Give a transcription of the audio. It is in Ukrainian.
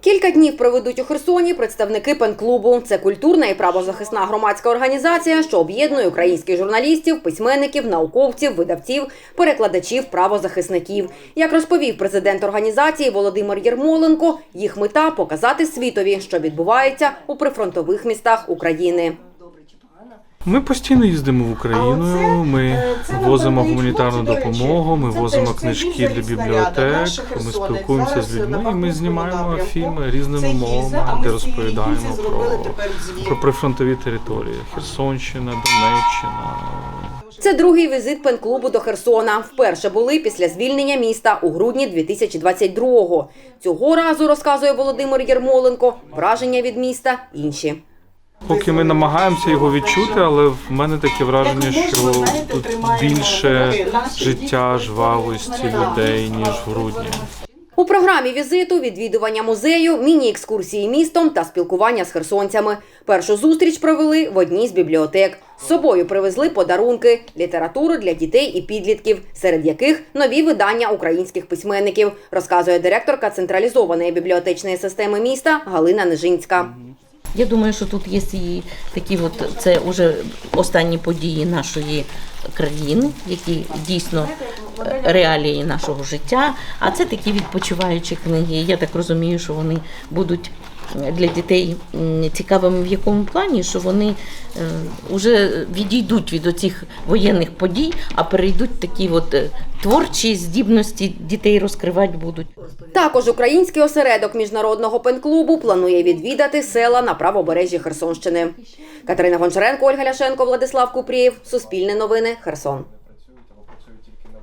Кілька днів проведуть у Херсоні представники пен-клубу. Це культурна і правозахисна громадська організація, що об'єднує українських журналістів, письменників, науковців, видавців, перекладачів, правозахисників. Як розповів президент організації Володимир Єрмоленко, їх мета показати світові, що відбувається у прифронтових містах України. Ми постійно їздимо в Україну. Ми возимо гуманітарну допомогу, ми возимо книжки для бібліотек. Ми спілкуємося з людьми. і Ми знімаємо фільми різними мовами, де розповідаємо про, про прифронтові території: Херсонщина, Донеччина. Це другий візит пен-клубу до Херсона. Вперше були після звільнення міста у грудні 2022-го. Цього разу, розказує Володимир Єрмоленко, враження від міста інші. Поки ми намагаємося його відчути, але в мене таке враження, що тут більше життя, жвавості людей ніж в грудні. У програмі візиту відвідування музею, міні-екскурсії містом та спілкування з херсонцями. Першу зустріч провели в одній з бібліотек. З собою привезли подарунки, літературу для дітей і підлітків, серед яких нові видання українських письменників, розказує директорка централізованої бібліотечної системи міста Галина Нежинська. Я думаю, що тут є і такі, от це вже останні події нашої країни, які дійсно е, реалії нашого життя. А це такі відпочиваючі книги. Я так розумію, що вони будуть для дітей цікавими в якому плані, що вони вже відійдуть від оцих воєнних подій, а перейдуть такі от е, творчі здібності дітей розкривати будуть. Також український осередок міжнародного пен-клубу планує відвідати села на правобережжі Херсонщини. Катерина Гончаренко, Ольга Ляшенко, Владислав Купрієв. Суспільне новини. Херсон.